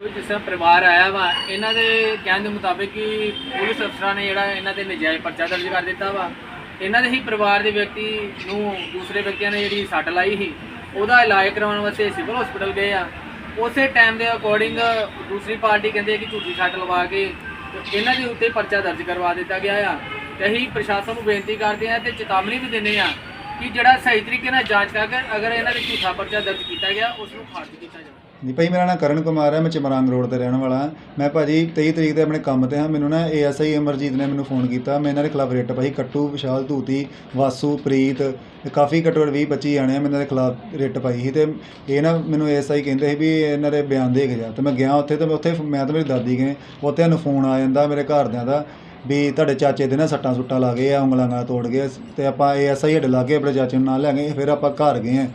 ਜਿਸ ਤਰ੍ਹਾਂ ਪਰਿਵਾਰ ਆਇਆ ਵਾ, ਇਹਨਾਂ ਦੇ ਕਹਿਣ ਦੇ ਮੁਤਾਬਿਕ ਕਿ ਪੁਲਿਸ ਅਫਸਰਾਂ ਨੇ ਜਿਹੜਾ ਇਹਨਾਂ ਤੇ ਨਜਾਇਜ਼ ਪਰਚਾ ਦਰਜ ਕਰ ਦਿੱਤਾ ਵਾ। ਇਹਨਾਂ ਦੇ ਹੀ ਪਰਿਵਾਰ ਦੇ ਵਿਅਕਤੀ ਨੂੰ ਦੂਸਰੇ ਵਿਅਕਤੀਆਂ ਨੇ ਜਿਹੜੀ ਸੱਟ ਲਾਈ ਸੀ, ਉਹਦਾ ਇਲਾਜ ਕਰਵਾਉਣ ਵਾਸਤੇ ਸਿਵਲ ਹਸਪੀਟਲ ਗਏ ਆ। ਉਸੇ ਟਾਈਮ ਦੇ ਅਕੋਰਡਿੰਗ ਦੂਸਰੀ ਪਾਰਟੀ ਕਹਿੰਦੇ ਕਿ ਝੂਠੀ ਸੱਟ ਲਵਾ ਕੇ ਇਹਨਾਂ ਦੇ ਉੱਤੇ ਪਰਚਾ ਦਰਜ ਕਰਵਾ ਦਿੱਤਾ ਗਿਆ ਆ। ਤੇ ਅਸੀਂ ਪ੍ਰਸ਼ਾਸਨ ਨੂੰ ਬੇਨਤੀ ਕਰਦੇ ਆ ਤੇ ਚੇਤਾਵਨੀ ਵੀ ਦਿੰਦੇ ਆ ਕਿ ਜਿਹੜਾ ਸਹੀ ਤਰੀਕੇ ਨਾਲ ਜਾਂਚ ਕਰਕੇ ਅਗਰ ਇਹਨਾਂ ਦੇ ਝੂਠਾ ਪਰਚਾ ਦਰਜ ਕੀਤਾ ਗਿਆ ਉਸ ਨੂੰ ਖਾਰਜ ਕੀਤਾ ਜਾਵੇ। ਜੀ ਭਾਈ, ਮੇਰਾ ਨਾਮ ਕਰਨ ਕੁਮਾਰ ਹੈ, ਮੈਂ ਚਮਰੰਗ ਰੋਡ ਤੇ ਰਹਿਣ ਵਾਲਾ ਹਾਂ। ਮੈਂ ਭਾਜੀ 23 ਤਰੀਕ ਤੇ ਆਪਣੇ ਕੰਮ ਤੇ ਹਾਂ। ਮੈਨੂੰ ਨਾ ਏਐਸਆਈ ਅਮਰਜੀਤ ਨੇ ਮੈਨੂੰ ਫੋਨ ਕੀਤਾ। ਮੈਂ ਇਹਨਾਂ ਦੇ ਖਿਲਾਫ ਰਿਟ ਪਾਈ। ਕੱਟੂ, ਵਿਸ਼ਾਲ, ਧੂਤੀ, ਵਾਸੂ, ਪ੍ਰੀਤ ਤੇ ਕਾਫੀ ਘੱਟੋ ਘੱਟ 20 25 ਜਾਣੇ ਆ ਮੈਂ ਇਹਨਾਂ ਦੇ ਖਿਲਾਫ ਰਿਟ ਪਾਈ ਸੀ। ਤੇ ਇਹ ਨਾ ਮੈਨੂੰ ਏਐਸਆਈ ਕਹਿੰਦੇ ਸੀ ਵੀ ਇਹਨਾਂ ਦੇ ਬਿਆਨ ਦੇ ਕੇ ਜਾ। ਤੇ ਮੈਂ ਗਿਆ ਉੱਥੇ ਤੇ ਮੈਂ ਉੱਥੇ ਮੈਂ ਤੇ ਮੇਰੀ ਦਾਦੀ ਗਏ। ਉੱਥੇ ਸਾਨੂੰ ਫੋਨ ਆ ਜਾਂਦਾ ਮੇਰੇ ਘਰਦਿਆਂ ਦਾ ਵੀ ਤੁਹਾਡੇ ਚਾਚੇ ਦੇ ਨਾ ਸੱਟਾਂ ਸੁੱਟਾਂ ਲਾ ਗਏ ਆ, ਉਂਗਲਾਂ ਨਾਲ ਤੋੜ ਗਏ। ਤੇ ਆਪਾਂ ਏਐਸਆਈ ਸਾਡੇ ਲਾਗੇ ਆਪਣੇ ਚਾਚੇ ਨੂੰ ਨਾਲ ਲੈ ਗਏ। ਫਿਰ ਆਪਾਂ ਘਰ ਗਏ ਆ।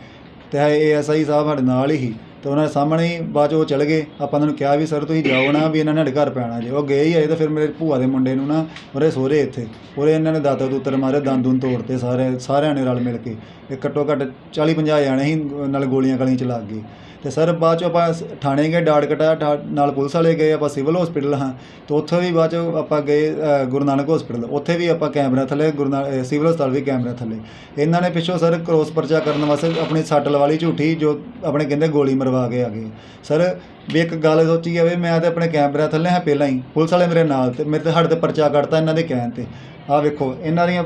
ਤੇ ਏਐਸਆਈ ਸਾਹਿਬ ਸਾਡੇ ਨਾਲ ਹੀ। ਅਤੇ ਉਹਨਾਂ ਦੇ ਸਾਹਮਣੇ ਹੀ ਬਾਅਦ 'ਚ ਉਹ ਚਲੇ ਗਏ। ਆਪਾਂ ਉਹਨਾਂ ਨੂੰ ਕਿਹਾ ਵੀ, ਸਰ, ਤੁਸੀਂ ਜਾਓ ਨਾ, ਵੀ ਇਹਨਾਂ ਨੇ ਸਾਡੇ ਘਰ ਪੈਣਾ ਜੇ। ਉਹ ਗਏ ਹੀ ਆਏ ਤਾਂ ਫਿਰ ਮੇਰੇ ਭੂਆ ਦੇ ਮੁੰਡੇ ਨੂੰ ਨਾ, ਉਹਦੇ ਸਹੁਰੇ ਇੱਥੇ। ਉਹਦੇ ਇਹਨਾਂ ਨੇ ਦਾਤਾ ਦੂਤਰ ਮਾਰੇ, ਦੰਦ ਦੁੰਦ ਤੋੜਤੇ ਸਾਰੇ, ਸਾਰਿਆਂ ਨੇ ਰਲ ਮਿਲ ਕੇ। ਇਹ ਘੱਟੋ ਘੱਟ 40 50 ਜਾਣੇ ਹੀ ਨਾਲ ਗੋਲੀਆਂ ਗਲੀਆਂ ਚਲਾ ਗਏ। ਤੇ ਸਰ ਬਾਅਦ 'ਚ ਆਪਾਂ ਸ- ਥਾਣੇ ਗਏ ਡਾਟ ਕਟਾ ਨਾਲ ਪੁਲਿਸ ਵਾਲੇ ਗਏ ਆਪਾਂ ਸਿਵਲ ਹਸਪੀਟਲ ਹਾਂ। ਤੇ ਉੱਥੇ ਵੀ ਬਾਅਦ 'ਚ ਆਪਾਂ ਗਏ ਅ, ਗੁਰੂ ਨਾਨਕ ਹਸਪੀਟਲ ਉੱਥੇ ਵੀ ਆਪਾਂ ਕੈਮਰਾ ਥੱਲੇ ਗੁਰੂ ਨਾਨਕ ਸਿਵਲ ਹਸਪਤਾਲ ਵੀ ਕੈਮਰਾ ਥੱਲੇ। ਇਹਨਾਂ ਨੇ ਪਿੱਛੋਂ ਸਰ ਕ੍ਰੋਸ ਪਰਚਾ ਕਰਨ ਵਾਸਤੇ ਆਪਣੀ ਸੱਟ ਲਵਾਲੀ ਝੂਠੀ ਜੋ ਆਪਣੇ ਕਹਿੰਦੇ ਗੋਲੀ ਮਰਵਾ ਕੇ ਆ ਗਏ। ਸਰ ਵੀ ਇੱਕ ਗੱਲ ਸੋਚੀ ਜਾਵੇ ਮੈਂ ਤੇ ਆਪਣੇ ਕੈਮਰਾ ਥੱਲੇ ਹਾਂ ਪਹਿਲਾਂ ਹੀ। ਪੁਲਿਸ ਵਾਲੇ ਮੇਰੇ ਨਾਲ ਤੇ ਮੇਰੇ ਤੇ ਸਾਡੇ ਤੇ ਪਰਚਾ ਕੱਢਤਾ ਇਹਨਾਂ ਦੇ ਕਹਿਣ ਤੇ। ਆਹ ਵੇਖੋ ਇਹਨਾਂ ਦੀਆਂ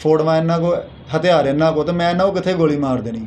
ਫੋਟੋਆਂ ਇਹਨਾਂ ਕੋ ਹਥਿਆਰ ਇਹਨਾਂ ਕੋ ਤੇ ਮੈਂ ਇਹਨਾਂ ਕੋ ਕਿੱਥੇ ਗੋਲੀ ਮਾਰ ਦੇਣੀ?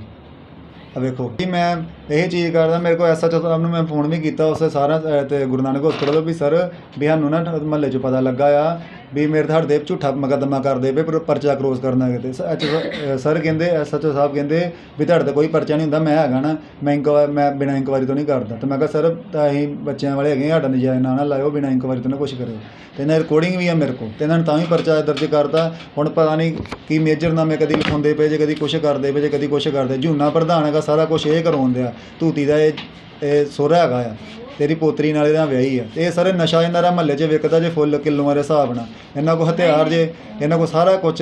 ਆ ਵੇਖੋ। ਕਿ ਮੈਂ ਇਹ ਚੀਜ਼ ਕਰਦਾ ਮੇਰੇ ਕੋਲ ਐਸਐਚਓ ਸਾਹਿਬ ਨੂੰ ਮੈਂ ਫੋਨ ਵੀ ਕੀਤਾ ਉਸੇ ਸਾਰਾ ਅ, ਤੇ ਗੁਰੂ ਨਾਨਕ ਹਸਪਤਾਲ ਤੋਂ ਵੀ ਸਰ ਵੀ ਸਾਨੂੰ ਨਾ ਮਹੱਲੇ 'ਚ ਪਤਾ ਲੱਗਾ ਆ ਵੀ ਮੇਰੇ ਤੇ ਸਾਡੇ ਝੂਠਾ ਮੁਕੱਦਮਾ ਕਰਦੇ ਪਏ ਪਰ ਪਰਚਾ ਕ੍ਰੋਸ ਕਰਨਾ ਕਿਤੇ ਸ- ਐਚ- ਸਰ ਕਹਿੰਦੇ ਐਸਐਚਓ ਸਾਹਿਬ ਕਹਿੰਦੇ ਵੀ ਤੁਹਾਡੇ ਤੇ ਕੋਈ ਪਰਚਾ ਨਹੀਂ ਹੁੰਦਾ ਮੈਂ ਹੈਗਾ ਨਾ ਮੈਂ ਇਨਕੁਆਇ ਮੈਂ ਬਿਨਾਂ ਇਨਕੁਆਇਰੀ ਤੋਂ ਨਹੀਂ ਕਰਦਾ। ਤੇ ਮੈਂ ਕਿਹਾ ਸਰ ਤਾਂ ਅਸੀਂ ਬੱਚਿਆਂ ਵਾਲੇ ਹੈਗੇ ਆ, ਸਾਡਾ ਨਜਾਇਜ਼ ਨਾ ਨਾ ਲਾਇਓ ਬਿਨਾਂ ਇਨਕੁਆਇਰੀ ਤੋਂ ਨਾ ਕੁਛ ਕਰਿਓ। ਤੇ ਇਹਨਾਂ ਰਿਕਾਰਡਿੰਗ ਵੀ ਆ ਮੇਰੇ ਕੋਲ ਤੇ ਇਹਨਾਂ ਨੇ ਤਾਂ ਵੀ ਪਰਚਾ ਦਰਜ ਕਰਤਾ। ਹੁਣ ਪਤਾ ਨਹੀਂ ਕੀ ਮੇਜਰ ਨਾਮੇ ਕਦੀ ਲਿਖਾਉਂਦੇ ਪਏ ਜੇ ਕਦੀ ਕੁਛ ਕਰਦੇ ਪਏ ਜੇ ਕਦੀ ਕੁਛ ਕਰਦੇ। ਝੂਨਾ ਪ੍ਰਧਾਨ ਹੈਗਾ ਸਾਰਾ ਕੁਝ ਇਹ ਕਰਵਾਉਂਦੇ ਆ। ਧੂਤੀ ਦਾ ਇਹ ਸੋਹਰਾ ਹੈਗਾ ਆ। ਤੇਰੀ ਪੋਤਰੀ ਨਾਲ ਇਹਦਾ ਵਿਆਹੀ ਆ। ਤੇ ਇਹ ਸਾਰੇ ਨਸ਼ਾ ਇਹਨਾਂ ਦਾ ਮਹੱਲੇ 'ਚ ਵਿਕਦਾ ਜੇ ਫੁੱਲ ਕਿਲੋਆਂ ਦੇ ਹਿਸਾਬ ਨਾਲ। ਇਹਨਾਂ ਕੋਲ ਹਥਿਆਰ ਜੇ, ਇਹਨਾਂ ਕੋਲ ਸਾਰਾ ਕੁਝ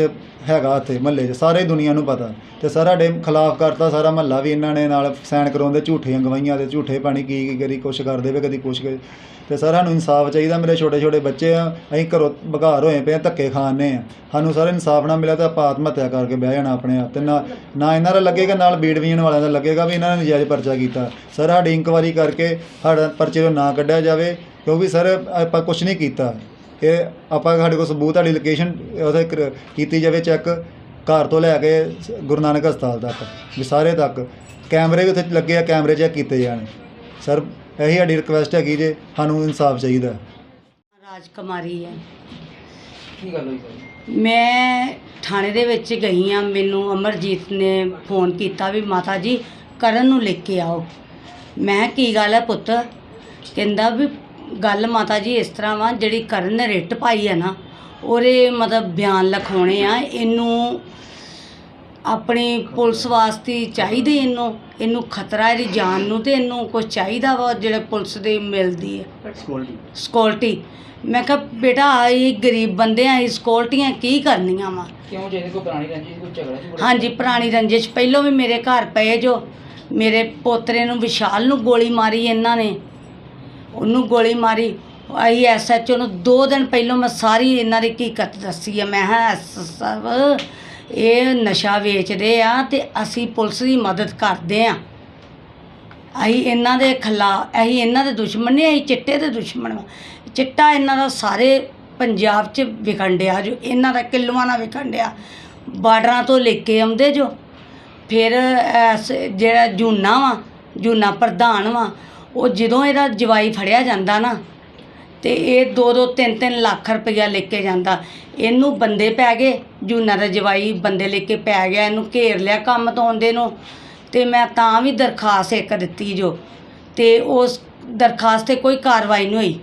ਹੈਗਾ ਇੱਥੇ ਮਹੱਲੇ 'ਚ, ਸਾਰੇ ਦੁਨੀਆ ਨੂੰ ਪਤਾ। ਤੇ ਸਾਰਾ ਡੇ ਖਿਲਾਫ ਕਰਤਾ ਸਾਰਾ ਮਹੱਲਾ ਵੀ ਇਹਨਾਂ ਨੇ ਨਾਲ ਸਾਈਨ ਕਰਾਉਂਦੇ, ਝੂਠੀਆਂ ਗਵਾਈਆਂ ਤੇ ਝੂਠੇ ਪਾਣੀ ਕੀ ਕੀ ਕਰੀ, ਕੁਛ ਕਰਦੇ ਵੇ, ਕਦੀ ਕੁਛ ਅਤੇ ਸਰ ਸਾਨੂੰ ਇਨਸਾਫ ਚਾਹੀਦਾ, ਮੇਰੇ ਛੋਟੇ ਛੋਟੇ ਬੱਚੇ ਆ, ਅਸੀਂ ਘਰੋਂ ਬਘਾਰ ਹੋਏ ਪਏ ਆ ਧੱਕੇ ਖਾਣੇ ਆ ਸਾਨੂੰ ਸਰ ਇਨਸਾਫ ਨਾ ਮਿਲਿਆ ਤਾਂ ਆਪਾਂ ਆਤਮ ਹੱਤਿਆ ਕਰਕੇ ਬਹਿ ਜਾਣਾ ਆਪਣੇ ਆਪ ਤੇ ਨਾ ਨਾ ਇਹਨਾਂ ਦਾ ਲੱਗੇਗਾ, ਨਾਲ ਬੀੜਵੀਨ ਵਾਲਿਆਂ ਦਾ ਲੱਗੇਗਾ ਵੀ ਇਹਨਾਂ ਨੇ ਨਜਾਇਜ਼ ਪਰਚਾ ਕੀਤਾ। ਸਰ, ਸਾਡੀ ਇਨਕੁਆਰੀ ਕਰਕੇ ਸਾਡਾ ਪਰਚੇ ਤੋਂ ਨਾ ਕੱਢਿਆ ਜਾਵੇ, ਕਿਉਂਕਿ ਸਰ, ਆਪਾਂ ਕੁਝ ਨਹੀਂ ਕੀਤਾ। ਇਹ ਆਪਾਂ ਸਾਡੇ ਕੋਲ ਸਬੂਤ ਵਾਲੀ ਲੋਕੇਸ਼ਨ ਉਹਦੇ ਕੀਤੀ ਜਾਵੇ ਚੈੱਕ ਘਰ ਤੋਂ ਲੈ ਕੇ ਗੁਰੂ ਨਾਨਕ ਹਸਪਤਾਲ ਤੱਕ, ਵੀ ਸਾਰੇ ਤੱਕ। ਕੈਮਰੇ ਵੀ ਉੱਥੇ ਲੱਗੇ ਆ, ਕੈਮਰੇ ਚੈੱਕ ਕੀਤੇ ਜਾਣ। ਸਰ ਇਹੀ ਸਾਡੀ ਰਿਕੁਐਸਟ ਹੈਗੀ ਜੇ ਸਾਨੂੰ ਇਨਸਾਫ ਚਾਹੀਦਾ। ਰਾਜ ਕੁਮਾਰੀ ਹੈ। ਕੀ ਗੱਲ ਹੋਈ ਸਰ ਮੈਂ ਥਾਣੇ ਦੇ ਵਿੱਚ ਗਈ ਆ ਮੈਨੂੰ ਅਮਰਜੀਤ ਨੇ ਫੋਨ ਕੀਤਾ ਵੀ ਮਾਤਾ ਜੀ ਕਰਨ ਨੂੰ ਲੈ ਕੇ ਆਓ। ਮੈਂ ਕਿਹਾ, ਕੀ ਗੱਲ ਹੈ ਪੁੱਤ? ਕਹਿੰਦਾ ਵੀ ਗੱਲ ਮਾਤਾ ਜੀ ਇਸ ਤਰ੍ਹਾਂ ਵਾ ਜਿਹੜੀ ਕਰਨ ਨੇ ਰਿੱਟ ਪਾਈ ਹੈ ਨਾ ਉਹਦੇ ਮਤਲਬ ਬਿਆਨ ਲਿਖਾਉਣੇ ਆ। ਇਹਨੂੰ ਆਪਣੀ ਪੁਲਿਸ ਵਾਸਤੇ ਚਾਹੀਦੇ ਇਹਨੂੰ ਇਹਨੂੰ ਖਤਰਾ ਇਹਦੀ ਜਾਨ ਨੂੰ ਤੇ ਇਹਨੂੰ ਕੁਝ ਚਾਹੀਦਾ ਵਾ ਜਿਹੜੇ ਪੁਲਿਸ ਦੇ ਮਿਲਦੀ ਹੈ। ਸਕਿਉਰਟੀ ਮੈਂ ਕਿਹਾ ਬੇਟਾ ਇਹ ਗਰੀਬ ਬੰਦੇ ਆ ਇਹ ਸਕਿਉਰਟੀਆਂ ਕੀ ਕਰਨੀਆਂ ਵਾ? ਕਿਉਂ ਜੇ ਕੋਈ ਪੁਰਾਣੀ ਰੰਜਿਸ਼ ਕੋਈ ਝਗੜਾ ਸੀ ਹਾਂਜੀ ਪੁਰਾਣੀ ਰੰਜਿਸ਼। ਪਹਿਲੋਂ ਵੀ ਮੇਰੇ ਘਰ ਪਏ ਜੋ। ਮੇਰੇ ਪੋਤਰੇ ਨੂੰ ਵਿਸ਼ਾਲ ਨੂੰ ਗੋਲੀ ਮਾਰੀ ਇਹਨਾਂ ਨੇ। ਉਹਨੂੰ ਗੋਲੀ ਮਾਰੀ। ਆਈ ਐਸਐਚਓ ਨੂੰ ਦੋ ਦਿਨ ਪਹਿਲਾਂ ਮੈਂ ਸਾਰੀ ਇਹਨਾਂ ਦੀ ਹਕੀਕਤ ਦੱਸੀ ਆ। ਮੈਂ ਹਾਂ ਸਾਹਿਬ ਇਹ ਨਸ਼ਾ ਵੇਚਦੇ ਆ ਤੇ ਅਸੀਂ ਪੁਲਿਸ ਦੀ ਮਦਦ ਕਰਦੇ ਆ। ਅਸੀਂ ਇਹਨਾਂ ਦੇ ਖਿਲਾ, ਅਸੀਂ ਇਹਨਾਂ ਦੇ ਦੁਸ਼ਮਣ ਨਹੀਂ, ਅਸੀਂ ਚਿੱਟੇ ਦੇ ਦੁਸ਼ਮਣ ਵਾਂ ਚਿੱਟਾ ਇਹਨਾਂ ਦਾ ਸਾਰੇ ਪੰਜਾਬ 'ਚ ਵਿਖਣ ਡਿਆ ਜੋ, ਇਹਨਾਂ ਦਾ ਕਿੱਲੂਆਂ ਨਾਲ ਵਿਖਣ ਡਿਆ। ਬਾਰਡਰਾਂ ਤੋਂ ਲੈ ਕੇ ਆਉਂਦੇ ਜੋ। ਫਿਰ ਐਸ ਜਿਹੜਾ ਜੂਨਾ ਵਾ, ਜੂਨਾ ਪ੍ਰਧਾਨ ਵਾ, ਉਹ ਜਦੋਂ ਇਹਦਾ ਜਵਾਈ ਫੜਿਆ ਜਾਂਦਾ ਨਾ ਤੇ ਇਹ 2-2 3-3 ਲੱਖ ਰੁਪਇਆ ਲੈ ਕੇ ਜਾਂਦਾ। ਇਹਨੂੰ ਬੰਦੇ ਪੈ ਗਏ, ਜੂਨਾ ਦਾ ਜਵਾਈ ਬੰਦੇ ਲੈ ਕੇ ਪੈ ਗਿਆ, ਇਹਨੂੰ ਘੇਰ ਲਿਆ ਕੰਮ ਤੋਂ ਆਉਂਦੇ ਨੂੰ। ਤੇ ਮੈਂ ਤਾਂ ਵੀ ਦਰਖਾਸਤ ਇੱਕ ਦਿੱਤੀ ਜੋ। ਤੇ ਉਸ ਦਰਖਾਸਤ ਤੇ ਕੋਈ ਕਾਰਵਾਈ ਨਹੀਂ ਹੋਈ।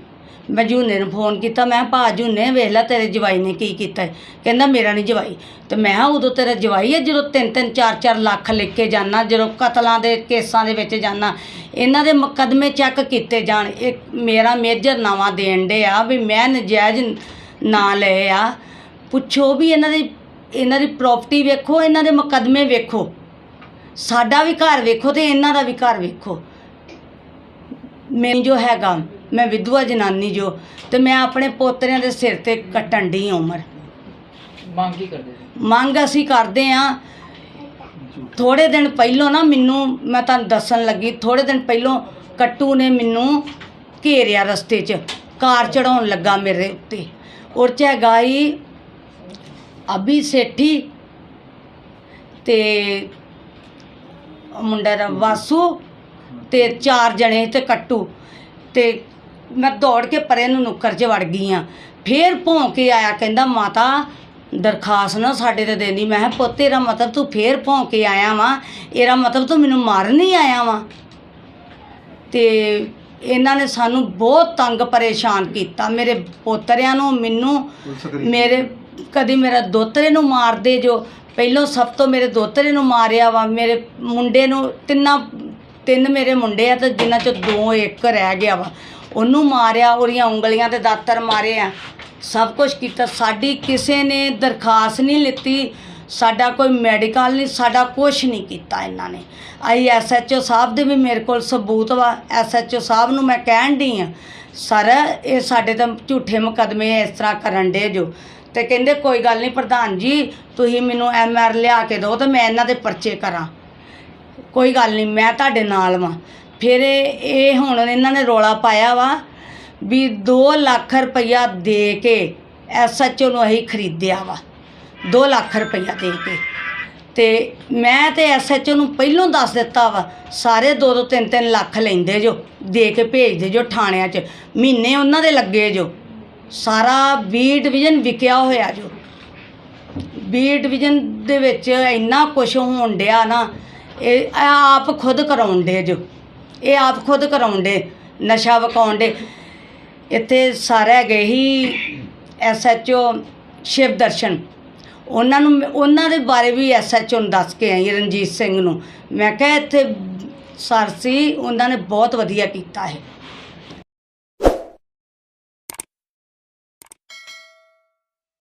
ਮੈਂ ਜੂਨੇ ਨੂੰ ਫੋਨ ਕੀਤਾ ਮੈਂ ਕਿਹਾ, ਭਾ ਜੂਨੇ ਵੇਖ ਲੈ ਤੇਰੇ ਜਵਾਈ ਨੇ ਕੀ ਕੀਤਾ ਹੈ?" ਕਹਿੰਦਾ ਮੇਰਾ ਨਹੀਂ ਜਵਾਈ। ਤੇ ਮੈਂ ਕਿਹਾ ਉਦੋਂ ਤੇਰਾ ਜਵਾਈ ਹੈ ਜਦੋਂ 3-3 4-4 ਲੱਖ ਲੈ ਕੇ ਜਾਣਾ ਜਦੋਂ ਕਤਲਾਂ ਦੇ ਕੇਸਾਂ ਦੇ ਵਿੱਚ ਜਾਣਾ ਇਹਨਾਂ ਦੇ ਮੁਕੱਦਮੇ ਚੈੱਕ ਕੀਤੇ ਜਾਣ। ਇਹ ਮੇਰਾ ਮੇਜਰ ਨਾਵਾਂ ਦੇਣ ਦੇ ਆ ਵੀ ਮੈਂ ਨਜਾਇਜ਼ ਨਾਂ ਲਏ ਆ। ਪੁੱਛੋ ਵੀ ਇਹਨਾਂ ਦੀ ਇਹਨਾਂ ਦੀ ਪ੍ਰਾਪਰਟੀ ਵੇਖੋ ਇਹਨਾਂ ਦੇ ਮੁਕੱਦਮੇ ਵੇਖੋ। ਸਾਡਾ ਵੀ ਘਰ ਵੇਖੋ ਤੇ ਇਹਨਾਂ ਦਾ ਵੀ ਘਰ ਵੇਖੋ। ਮੈਂ ਜੋ ਹੈਗਾ ਮੈਂ ਵਿਧਵਾ ਜਨਾਨੀ ਜੋ ਤੇ ਮੈਂ ਆਪਣੇ ਪੋਤਰਿਆਂ ਦੇ ਸਿਰ ਤੇ ਕੱਟਣ ਦੀ ਉਮਰ। ਮੰਗ ਕੀ ਕਰਦੇ ਸੀ? ਮੰਗ ਅਸੀਂ ਕਰਦੇ ਆ ਥੋੜੇ ਦਿਨ ਪਹਿਲੋਂ ਨਾ ਮੈਨੂੰ ਮੈਂ ਤੁਹਾਨੂੰ ਦੱਸਣ ਲੱਗੀ ਥੋੜੇ ਦਿਨ ਪਹਿਲੋਂ ਕੱਟੂ ਨੇ ਮੈਨੂੰ ਘੇਰਿਆ ਰਸਤੇ 'ਚ ਕਾਰ ਚੜਾਉਣ ਲੱਗਾ ਮੇਰੇ ਉੱਤੇ। ਔਰ ਚ ਹੈਗਾ ਈ ਅਭੀ ਸੇਠੀ ਤੇ ਮੁੰਡਾ ਦਾ ਵਾਸੂ ਤੇ ਚਾਰ ਜਣੇ ਤੇ ਕੱਟੂ ਤੇ ਮੈਂ ਦੌੜ ਕੇ ਪਰੇ ਨੂੰ ਨੁੱਕਰ 'ਚ ਵੜ ਗਈ ਆ। ਫੇਰ ਭੌਂ ਕੇ ਆਇਆ ਕਹਿੰਦਾ ਮਾਤਾ ਦਰਖਾਸਤ ਨਾ ਸਾਡੇ ਤੇ ਦੇਣੀ ਮੈਂ ਕਿਹਾ ਪੁੱਤ ਤੇਰਾ ਮਤਲਬ ਤੂੰ ਫੇਰ ਭੌਂ ਕੇ ਆਇਆ ਵਾਂ। ਇਹਦਾ ਮਤਲਬ ਤੂੰ ਮੈਨੂੰ ਮਾਰਨ ਹੀ ਆਇਆ ਵਾਂ। ਤੇ ਇਹਨਾਂ ਨੇ ਸਾਨੂੰ ਬਹੁਤ ਤੰਗ ਪਰੇਸ਼ਾਨ ਕੀਤਾ। ਮੇਰੇ ਪੋਤਰਿਆਂ ਨੂੰ ਮੈਨੂੰ ਮੇਰੇ ਕਦੀ ਮੇਰਾ ਦੋਤਰੇ ਨੂੰ ਮਾਰਦੇ ਜੋ। ਪਹਿਲੋਂ ਸਭ ਤੋਂ ਮੇਰੇ ਦੋਤਰੇ ਨੂੰ ਮਾਰਿਆ ਵਾ। ਮੇਰੇ ਮੁੰਡੇ ਨੂੰ ਤਿੰਨਾਂ ਤਿੰਨ ਮੇਰੇ ਮੁੰਡੇ ਆ ਤੇ ਜਿਨ੍ਹਾਂ ਚੋਂ ਦੋ ਇੱਕ ਰਹਿ ਗਿਆ ਵਾ। ਉਹਨੂੰ ਮਾਰਿਆ, ਉਹਦੀਆਂ ਉਂਗਲੀਆਂ ਤੇ ਦਾਤਰ ਮਾਰੇ ਆ। ਸਭ ਕੁਝ ਕੀਤਾ। ਸਾਡੀ ਕਿਸੇ ਨੇ ਦਰਖਾਸਤ ਨਹੀਂ ਲਿੱਤੀ, ਸਾਡਾ ਕੋਈ ਮੈਡੀਕਲ ਨਹੀਂ, ਸਾਡਾ ਕੁਝ ਨਹੀਂ ਕੀਤਾ ਇਹਨਾਂ ਨੇ। ਆਈ ਐਸਐਚਓ ਸਾਹਿਬ ਦੇ ਵੀ ਮੇਰੇ ਕੋਲ ਸਬੂਤ ਵਾ। ਐਸਐਚਓ ਸਾਹਿਬ ਨੂੰ ਮੈਂ ਕਹਿਣ ਦੀ ਆ, ਸਰ, ਇਹ ਸਾਡੇ ਤਾਂ ਝੂਠੇ ਮੁਕੱਦਮੇ ਇਸ ਤਰ੍ਹਾਂ ਕਰਨ ਦੇ ਜੋ। ਤੇ ਕਹਿੰਦੇ, ਕੋਈ ਗੱਲ ਨਹੀਂ ਪ੍ਰਧਾਨ ਜੀ, ਤੁਸੀਂ ਮੈਨੂੰ ਐਮਆਰ ਲਿਆ ਕੇ ਦਿਓ ਤੇ ਮੈਂ ਇਹਨਾਂ ਦੇ ਪਰਚੇ ਕਰਾਂ। ਕੋਈ ਗੱਲ ਨਹੀਂ, ਮੈਂ ਤੁਹਾਡੇ ਨਾਲ ਵਾਂ। ਫਿਰ ਇਹ ਇਹ ਹੁਣ ਇਹਨਾਂ ਨੇ ਰੋਲਾ ਪਾਇਆ ਵਾ ਵੀ 2 ਲੱਖ ਰੁਪਈਆ ਦੇ ਕੇ ਐਸਐਚਓ ਨੂੰ ਅਸੀਂ ਖਰੀਦਿਆ ਵਾ। 2 ਲੱਖ ਰੁਪਈਆ ਦੇ ਕੇ। ਤੇ ਮੈਂ ਤੇ ਐਸਐਚਓ ਨੂੰ ਪਹਿਲੋਂ ਦੱਸ ਦਿੱਤਾ ਵਾ, ਸਾਰੇ 2 2 3 3 ਲੱਖ ਲੈਂਦੇ ਜੋ, ਦੇ ਕੇ ਭੇਜਦੇ ਜੋ ਥਾਣਿਆਂ 'ਚ। ਮਹੀਨੇ ਉਹਨਾਂ ਦੇ ਲੱਗੇ ਜੋ। ਸਾਰਾ ਬੀ ਡਿਵੀਜ਼ਨ ਵਿਕਿਆ ਹੋਇਆ ਜੋ। ਬੀ ਡਿਵੀਜ਼ਨ ਦੇ ਵਿੱਚ ਇੰਨਾ ਕੁਝ ਹੋਣ ਡਿਆ ਨਾ ਇਹ ਆਪ ਖੁਦ ਕਰਾਉਣ ਡੇ ਜੋ। ਇਹ ਆਪ ਖੁਦ ਕਰਾਉਣ ਡੇ ਨਸ਼ਾ ਵਿਕਾਉਣ ਡੇ ਇੱਥੇ ਸਾਰੇ ਗਏ ਹੀ ਐਸਐਚਓ ਸ਼ਿਵ ਦਰਸ਼ਨ। ਉਹਨਾਂ ਨੂੰ ਮੈਂ- ਉਹਨਾਂ ਦੇ ਬਾਰੇ ਵੀ ਐਸਐਚਓ ਨੂੰ ਦੱਸ ਕੇ ਆਈ, ਰਣਜੀਤ ਸਿੰਘ ਨੂੰ। ਮੈਂ ਕਿਹਾ ਇੱਥੇ ਸਰ ਸੀ, ਉਹਨਾਂ ਨੇ ਬਹੁਤ ਵਧੀਆ ਕੀਤਾ ਹੈ